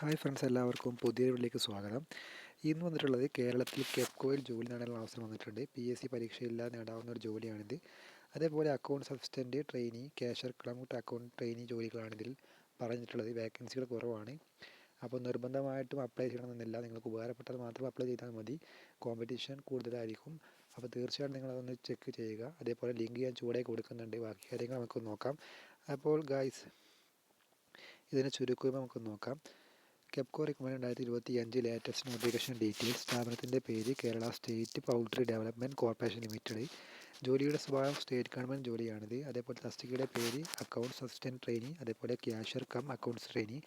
Hi friends എല്ലാവർക്കും പുതിയ വീട്ടിലേക്ക് സ്വാഗതം. ഇന്ന് വന്നിട്ടുള്ളത് കേരളത്തിൽ കെപ്കോയിൽ ജോലി നേടാനുള്ള അവസരം വന്നിട്ടുണ്ട്. പി എസ് സി പരീക്ഷയില്ലാതെ നേടാവുന്ന ഒരു ജോലിയാണിത്. അതേപോലെ അക്കൗണ്ട്സ് അസിസ്റ്റന്റ് ട്രെയിനി ക്യാഷർ ക്ലൗട്ട് അക്കൗണ്ട് ട്രെയിനി ജോലികളാണിതിൽ പറഞ്ഞിട്ടുള്ളത്. വേക്കൻസികൾ കുറവാണ്. അപ്പോൾ നിർബന്ധമായിട്ടും അപ്ലൈ ചെയ്യണമെന്നില്ല. നിങ്ങൾക്ക് ഉപകാരപ്പെട്ടത് മാത്രം അപ്ലൈ ചെയ്താൽ മതി. കോമ്പറ്റീഷൻ കൂടുതലായിരിക്കും. അപ്പോൾ തീർച്ചയായിട്ടും നിങ്ങളതൊന്ന് ചെക്ക് ചെയ്യുക. അതേപോലെ ലിങ്ക് ഞാൻ ചൂടെ കൊടുക്കുന്നുണ്ട്. ബാക്കി കാര്യങ്ങൾ നമുക്ക് നോക്കാം. അപ്പോൾ ഗായ്സ് ഇതിനെ ചുരുക്കുമ്പോൾ നമുക്ക് നോക്കാം. കെപ്കോ റിക്കമെൻഡ് രണ്ടായിരത്തി ഇരുപത്തി അഞ്ച് ലേറ്റസ്റ്റ് നോട്ടിഫിക്കേഷൻ ഡീറ്റെയിൽസ് സ്ഥാപനത്തിന്റെ പേര് Kerala state poultry development corporation limited ജോലിയുടെ സ്വഭാവം സ്റ്റേറ്റ് ഗവൺമെന്റ് ജോലിയാണിത്. അതേപോലെ തസ്തികയുടെ പേര് അക്കൗണ്ട്സ് അസിസ്റ്റന്റ് ട്രെയിനി അതേപോലെ ക്യാഷ്യർ കം അക്കൗണ്ട്സ് ട്രെയിനി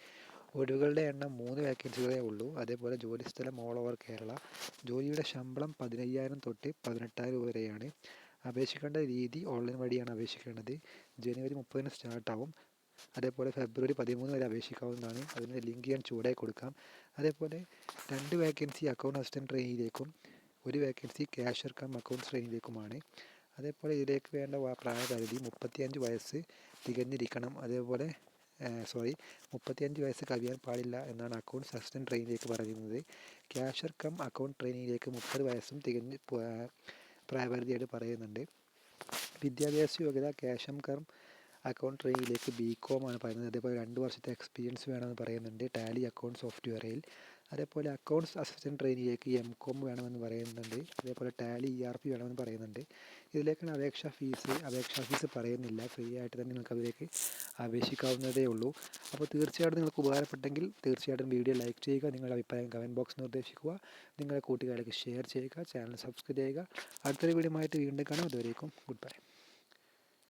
ഒഴിവുകളുടെ എണ്ണം മൂന്ന് വേക്കൻസികളേ ഉള്ളൂ. അതേപോലെ ജോലി സ്ഥലം ഓൾ ഓവർ കേരള. ജോലിയുടെ ശമ്പളം പതിനയ്യായിരം തൊട്ട് പതിനെട്ടായിരം രൂപ വരെയാണ്. അപേക്ഷിക്കേണ്ട രീതി ഓൺലൈൻ വഴിയാണ് അപേക്ഷിക്കേണ്ടത്. ജനുവരി മുപ്പതിന് സ്റ്റാർട്ടാവും അതേപോലെ ഫെബ്രുവരി പതിമൂന്ന് വരെ അപേക്ഷിക്കാവുന്നതാണ്. അതിന്റെ ലിങ്ക് ഞാൻ ചൂടായി കൊടുക്കാം. അതേപോലെ രണ്ട് വേക്കൻസി അക്കൗണ്ട് അസിസ്റ്റന്റ് ട്രെയിനിലേക്കും ഒരു വേക്കൻസി ക്യാഷർ കം അക്കൗണ്ട്സ് ട്രെയിനിലേക്കുമാണ് അതേപോലെ ഇതിലേക്ക് വേണ്ട പ്രായപരിധി മുപ്പത്തിയഞ്ച് വയസ്സ് തികഞ്ഞിരിക്കണം. അതേപോലെ സോറി മുപ്പത്തിയഞ്ച് വയസ്സ് കവിയാൻ പാടില്ല എന്നാണ് അക്കൗണ്ട്സ് അസിസ്റ്റന്റ് ട്രെയിനിലേക്ക് പറയുന്നത്. ക്യാഷർ കം അക്കൗണ്ട് ട്രെയിനിലേക്ക് മുപ്പത് വയസ്സും തികഞ്ഞ് പ്രായപരിധിയായിട്ട് പറയുന്നുണ്ട്. വിദ്യാഭ്യാസ യോഗ്യത ക്യാഷം കം അക്കൗണ്ട് ട്രെയിനിങ്ങിലേക്ക് ബി കോം ആണ് പറയുന്നത്. അതേപോലെ രണ്ട് വർഷത്തെ എക്സ്പീരിയൻസ് വേണമെന്ന് പറയുന്നുണ്ട്. ടാലി അക്കൗണ്ട് സോഫ്റ്റ്വെയറിൽ. അതേപോലെ അക്കൗണ്ട്സ് അസിസ്റ്റന്റ് ട്രെയിനിലേക്ക് എം കോം വേണമെന്ന് പറയുന്നുണ്ട്. അതേപോലെ ടാലി ഇ ആർ പി വേണമെന്ന് പറയുന്നുണ്ട്. ഇതിലേക്കാണ് അപേക്ഷാ ഫീസ്. അപേക്ഷാ ഫീസ് പറയുന്നില്ല. ഫ്രീ ആയിട്ട് തന്നെ നിങ്ങൾക്ക് അതിലേക്ക് അപേക്ഷിക്കാവുന്നതേ ഉള്ളൂ. അപ്പോൾ തീർച്ചയായിട്ടും നിങ്ങൾക്ക് ഉപകാരപ്പെട്ടെങ്കിൽ തീർച്ചയായിട്ടും വീഡിയോ ലൈക്ക് ചെയ്യുക. നിങ്ങളുടെ അഭിപ്രായം കമന്റ് ബോക്സ് നിർദ്ദേശിക്കുക. നിങ്ങളുടെ കൂട്ടുകാരിലേക്ക് ഷെയർ ചെയ്യുക. ചാനൽ സബ്സ്ക്രൈബ് ചെയ്യുക. അടുത്തൊരു വീഡിയോ ആയിട്ട് വീണ്ടും കാണാം. അതുവരേക്കും ഗുഡ് ബൈ.